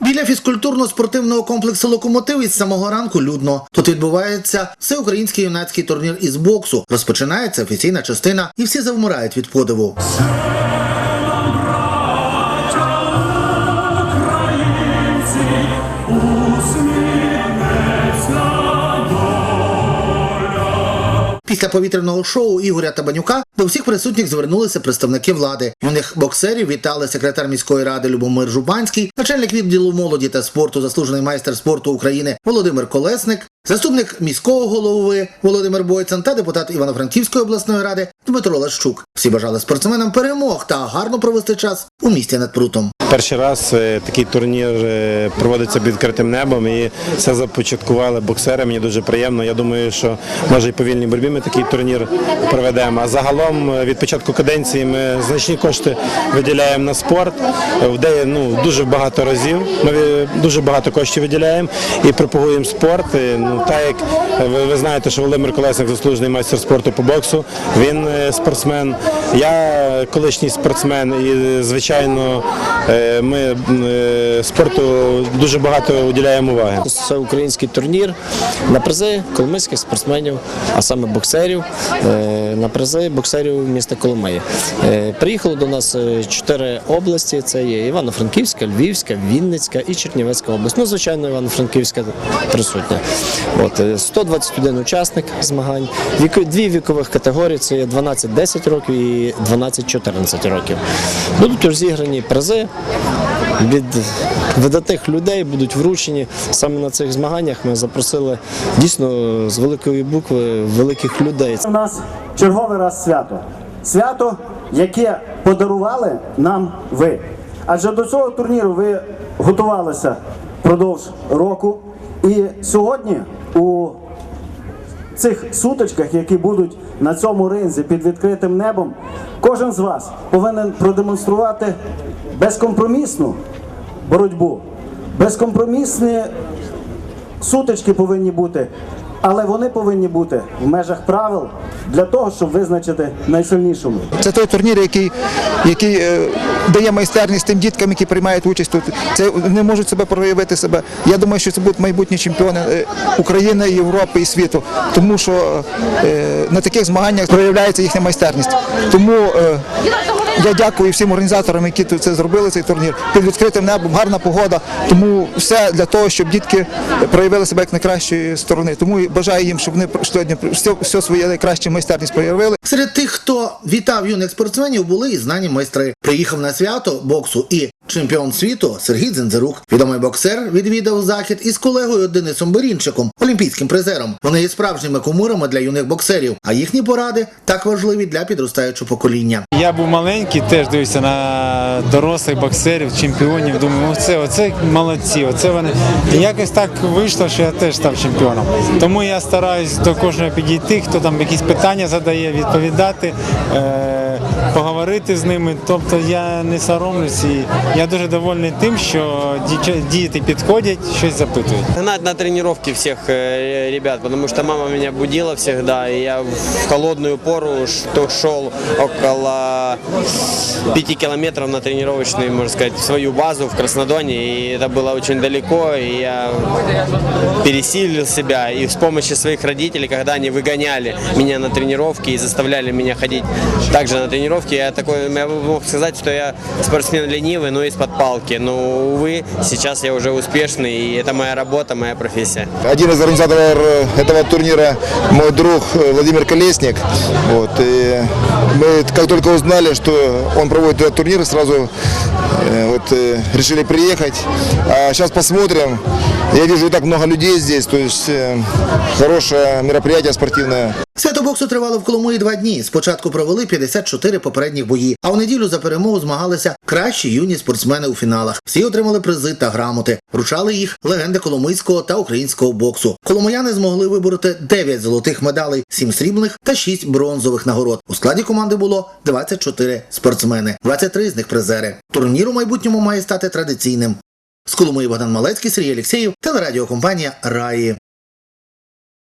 Біля фізкультурно-спортивного комплексу Локомотив із самого ранку людно. Тут відбувається всеукраїнський юнацький турнір із боксу. Розпочинається офіційна частина, і всі завмирають від подиву. Після повітряного шоу Ігоря Табанюка до всіх присутніх звернулися представники влади. У них боксерів вітали секретар міської ради Любомир Жубанський, начальник відділу молоді та спорту, заслужений майстер спорту України Володимир Колесник, заступник міського голови Володимир Бойцан та депутат Івано-Франківської обласної ради Дмитро Лащук. Всі бажали спортсменам перемог та гарно провести час у місті над прутом. Перший раз е, такий турнір е, проводиться під відкритим небом і це започаткували боксери. Мені дуже приємно. Я думаю, що може і по вільній боротьбі ми такий турнір проведемо. А загалом е, від початку каденції ми значні кошти виділяємо на спорт. Де ну дуже багато разів. Ми дуже багато коштів виділяємо і пропагуємо спорт. І, Ну так як ви, ви знаєте, що Володимир Колесник заслужений майстер спорту по боксу. Він спортсмен. Я колишній спортсмен, і звичайно, ми е, спорту дуже багато уділяємо уваги. Це український турнір на призи коломийських спортсменів, а саме боксерів, е, на призи боксерів міста Коломиї. Е, Приїхало до нас чотири області: це є Івано-Франківська, Львівська, Вінницька і Чернівецька область. Ну, звичайно, Івано-Франківська присутня. От е, 121 учасник змагань, дві вікових категорії це є 12-10 років і 12-14 років. Будуть розіграні призи від видатих людей будуть вручені саме на цих змаганнях. Ми запросили дійсно з великої букви великих людей. У нас черговий раз свято. Свято, яке подарували нам ви. Адже до цього турніру ви готувалися впродовж року. І сьогодні у цих сутичках, які будуть на цьому ринзі під відкритим небом, кожен з вас повинен продемонструвати безкомпромісну боротьбу, безкомпромісні сутички повинні бути, але вони повинні бути в межах правил для того, щоб визначити найсильнішому. Це той турнір, який, який е, дає майстерність тим діткам, які приймають участь тут. Це вони можуть себе проявити себе. Я думаю, що це будуть майбутні чемпіони е, України, Європи і світу, тому що е, на таких змаганнях проявляється їхня майстерність. Тому я дякую всім організаторам, які це зробили цей турнір. Під відкритим небом, гарна погода. Тому все для того, щоб дітки проявили себе як найкращої сторони. Тому бажаю їм, щоб вони сьогодні все, все своє найкраще майстерність проявили. Серед тих, хто вітав юних спортсменів, були і знані майстри. Приїхав на свято боксу і чемпіон світу Сергій Дзензерук. Відомий боксер відвідав захід із колегою Денисом Берінчиком, олімпійським призером. Вони є справжніми кумирами для юних боксерів, а їхні поради так важливі для підростаючого покоління. Я був маленький, теж дивився на дорослих боксерів, чемпіонів. Думаю, оце, оце молодці, оце вони. І якось так вийшло, що я теж став чемпіоном. Тому я стараюсь до кожного підійти, хто там якісь питання задає, відповідати, е- поговорити з ними. Тобто я не соромлюсь і я дуже довольний тим, що діча- діти підходять, щось запитують. Гнать на тренировки всех э, ребят, потому что мама меня будила всегда, и я в холодную пору что шел около пяти километров на тренировочный, можно сказать, в свою базу в Краснодоне, и это было очень далеко, и я пересилил себя, и с помощью своих родителей, когда они выгоняли меня на тренировки и заставляли меня ходить также на тренировки, я такой, я мог сказать, что я спортсмен ленивый, но из-под палки, но, увы, сейчас я уже успешный, и это моя работа, моя профессия. Один из организаторов э, этого турнира мой друг э, Владимир Колесник. Вот, и мы как только узнали, что он проводит этот турнир, сразу э, вот, решили приехать. А сейчас посмотрим. Я вижу так много людей здесь, то есть хорошее мероприятие спортивное. Свято боксу тривало в Коломиї два дні. Спочатку провели 54 попередніх бої, а у неділю за перемогу змагалися кращі юні спортсмени у фіналах. Всі отримали призи та грамоти. Вручали їх легенди коломийського та українського боксу. Коломияни змогли вибороти 9 золотих медалей, 7 срібних та 6 бронзових нагород. У складі команди було 24 спортсмени, 23 з них призери. Турнір у майбутньому має стати традиційним. З Коломиї Богдан Малецький, Сергій Алєксєєв, телерадіокомпанія Раї.